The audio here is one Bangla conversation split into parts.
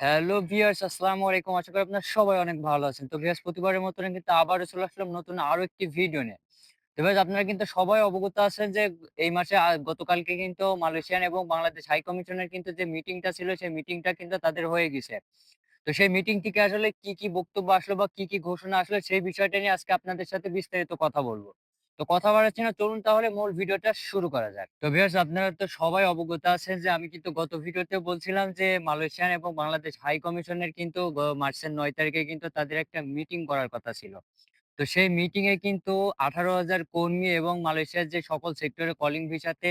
হ্যালো ভিউয়ার্স আসসালামু আলাইকুম। আশা করি আপনারা সবাই অনেক ভালো আছেন। তো ভিউয়ার্স প্রতিবারের মতন কিন্তু আবারও চলে আসলাম নতুন আরও একটি ভিডিও নিয়ে। তো ভিউয়ার্স আপনারা কিন্তু সবাই অবগত আছেন যে এই মাসে গতকালকে কিন্তু মালয়েশিয়ান এবং বাংলাদেশ হাই কমিশনের কিন্তু যে মিটিংটা ছিল সেই মিটিংটা কিন্তু তাদের হয়ে গেছে। তো সেই মিটিং থেকে আসলে কি, কি বক্তব্য আসলো বা কি, কি ঘোষণা আসলো সেই বিষয়টা নিয়ে আজকে আপনাদের সাথে বিস্তারিত কথা বলব। তো কথা বাড়াচ্ছি না চলুন তাহলে মূল ভিডিওটা শুরু করা যাক। তো ভিউয়ার্স আপনারা তো সবাই অবগত আছেন যে আমি কিন্তু গত ভিডিওতে বলছিলাম যে মালয়েশিয়ান এবং বাংলাদেশ হাই কমিশনের কিন্তু মার্চের নয় তারিখে কিন্তু তাদের একটা মিটিং করার কথা ছিল। তো সেই মিটিং এ কিন্তু ১৮,০০০ কর্মী এবং মালয়েশিয়ার যে সকল সেক্টরে কলিং ভিসাতে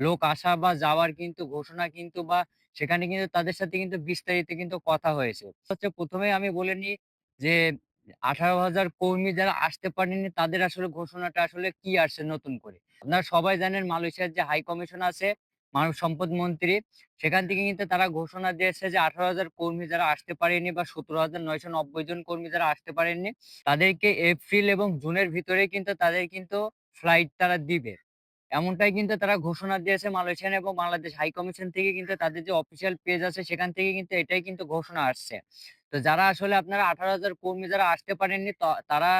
লোক আসা বা যাওয়ার কিন্তু ঘোষণা কিন্তু বা সেখানে কিন্তু তাদের সাথে কিন্তু বিস্তারিত কিন্তু কথা হয়েছে। হচ্ছে ১ম এ আমি বলে নিই যে ১৮,০০০ কর্মী যারা আসতে পারেনি তাদের আসলে ঘোষণাটা আসলে কি আসছে নতুন করে। আপনারা সবাই জানেন মালয়েশিয়ার যে হাই কমিশন আছে, মানব সম্পদ মন্ত্রী সেখান থেকে কিন্তু তারা ঘোষণা দিয়েছে যে ১৮,০০০ কর্মী যারা আসতে পারেনি বা ১৭,৯৯০ জন কর্মী যারা আসতে পারেননি তাদেরকে এপ্রিল এবং জুনের ভিতরে কিন্তু তাদের কিন্তু ফ্লাইট তারা দিবে। এমনটাই কিন্তু তারা ঘোষণা দিয়েছে মালয়েশিয়ান এবং বাংলাদেশ হাই কমিশন থেকে কিন্তু তাদের যে অফিসিয়াল পেজ আছে সেখান থেকে কিন্তু এটাই কিন্তু ঘোষণা আসছে। তো যারা আসলে আপনারা ১৮,০০০ কর্মী যারা আসতে পারেননি তারা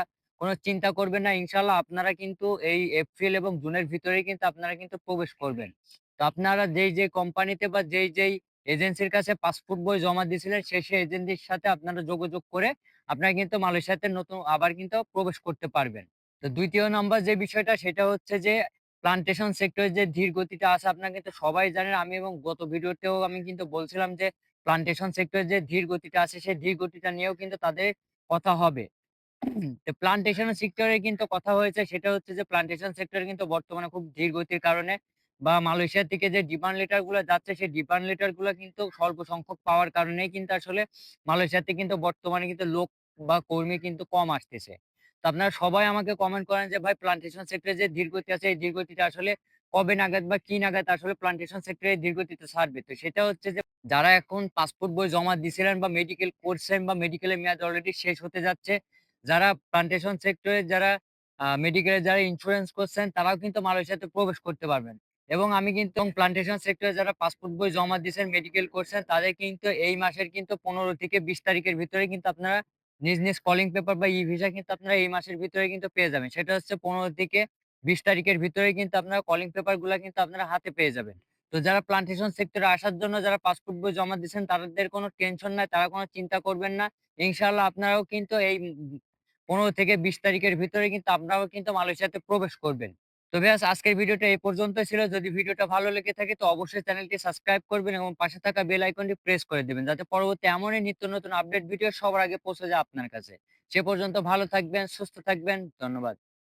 কোনো চিন্তা করবেন না। ইনশাল্লাহ আপনারা কিন্তু এই এপ্রিল এবং জুনের ভিতরে কিন্তু আপনারা কিন্তু প্রবেশ করবেন। তো আপনারা যেই, যেই কোম্পানিতে বা যেই, যেই এজেন্সির কাছে পাসপোর্ট বই জমা দিয়েছিলেন সেই, সেই এজেন্সির সাথে আপনারা যোগাযোগ করে আপনারা কিন্তু মালয়েশিয়াতে নতুন আবার কিন্তু প্রবেশ করতে পারবেন। তো দ্বিতীয় নাম্বার যে বিষয়টা সেটা হচ্ছে যে প্লান্টেশন সেক্টরে যে ধীর গতিটা আছে আপনারা কিন্তু সবাই জানেন। আমি এবং গত ভিডিওতেও আমি কিন্তু বলছিলাম যে প্লান্টেশন সেক্টরে যে ধীর গতিটা আছে, সেই ধীর গতিটা নিয়েও কিন্তু তাদের কথা হবে। তো প্লান্টেশন সেক্টরে কিন্তু কথা হয়েছে, সেটা হচ্ছে যে প্লান্টেশন সেক্টরে কিন্তু বর্তমানে খুব ধীর গতির কারণে বা মালয়েশিয়া থেকে যে ডিমান্ড লেটারগুলা যাচ্ছে, সেই ডিমান্ড লেটারগুলা কিন্তু স্বল্প সংখ্যক পাওয়ার কারণেই কিন্তু আসলে মালয়েশিয়াতে কিন্তু বর্তমানে কিন্তু লোক বা কর্মী কিন্তু কম আসতেছে। তো আপনারা সবাই আমাকে কমেন্ট করেন যে, ভাই প্লান্টেশন সেক্টরে যে ধীর গতি আছে, এই ধীর গতিটা আসলে কবে নাগাদ বা কি নাগাদ আসলে প্লান্টেশন সেক্টরে ধীর গতিতে ছাড়বে। তো সেটা হচ্ছে যে যারা এখন পাসপোর্ট বই জমা দিয়েছিলেন বা মেডিকেল করছেন বা মেডিকেলের মেয়াদ অলরেডি শেষ হতে যাচ্ছে। যারা প্লান্টেশন সেক্টরে যারা আ মেডিকেলের যারা ইন্সুরেন্স করছেন তারাও কিন্তু মালয়েশিয়াতে প্রবেশ করতে পারবেন। এবং আমি কিন্তু প্লান্টেশন সেক্টরে যারা পাসপোর্ট বই জমা দিয়েছেন, মেডিকেল করছেন তাদের কিন্তু এই মাসের কিন্তু ১৫ থেকে ২০ তারিখের ভিতরে কিন্তু আপনারা নিজ, নিজ কলিং পেপার বা ই-ভিসা কিন্তু আপনারা এই মাসের ভিতরে কিন্তু পেয়ে যাবেন। সেটা হচ্ছে ১৫ থেকে ২০ তারিখের ভিতরে কিন্তু আপনারা কলিং পেপারগুলা কিন্তু আপনারা হাতে পেয়ে যাবেন। তো যারা প্লান্টেশন সেক্টরে আসার জন্য যারা পাসপোর্ট বই জমা দিচ্ছেন তাদের কোনো টেনশন নাই, তারা কোনো চিন্তা করবেন না। ইনশাআল্লাহ আপনারাও কিন্তু এই পনেরো থেকে ২০ তারিখের ভিতরে কিন্তু আপনারাও কিন্তু মালয়েশিয়াতে প্রবেশ করবেন। তো ভিউয়ার্স আজকের ভিডিওটা এই পর্যন্ত ছিল। যদি ভিডিওটা ভালো লেগে থাকে তো অবশ্যই চ্যানেলটি সাবস্ক্রাইব করবেন এবং পাশে থাকা বেল আইকনটি প্রেস করে দিবেন। যাতে পরবর্তী এমনই নিত্য নতুন আপডেট ভিডিও সবার আগে পৌঁছে যায় আপনার কাছে। সে পর্যন্ত ভালো থাকবেন, সুস্থ থাকবেন। ধন্যবাদ।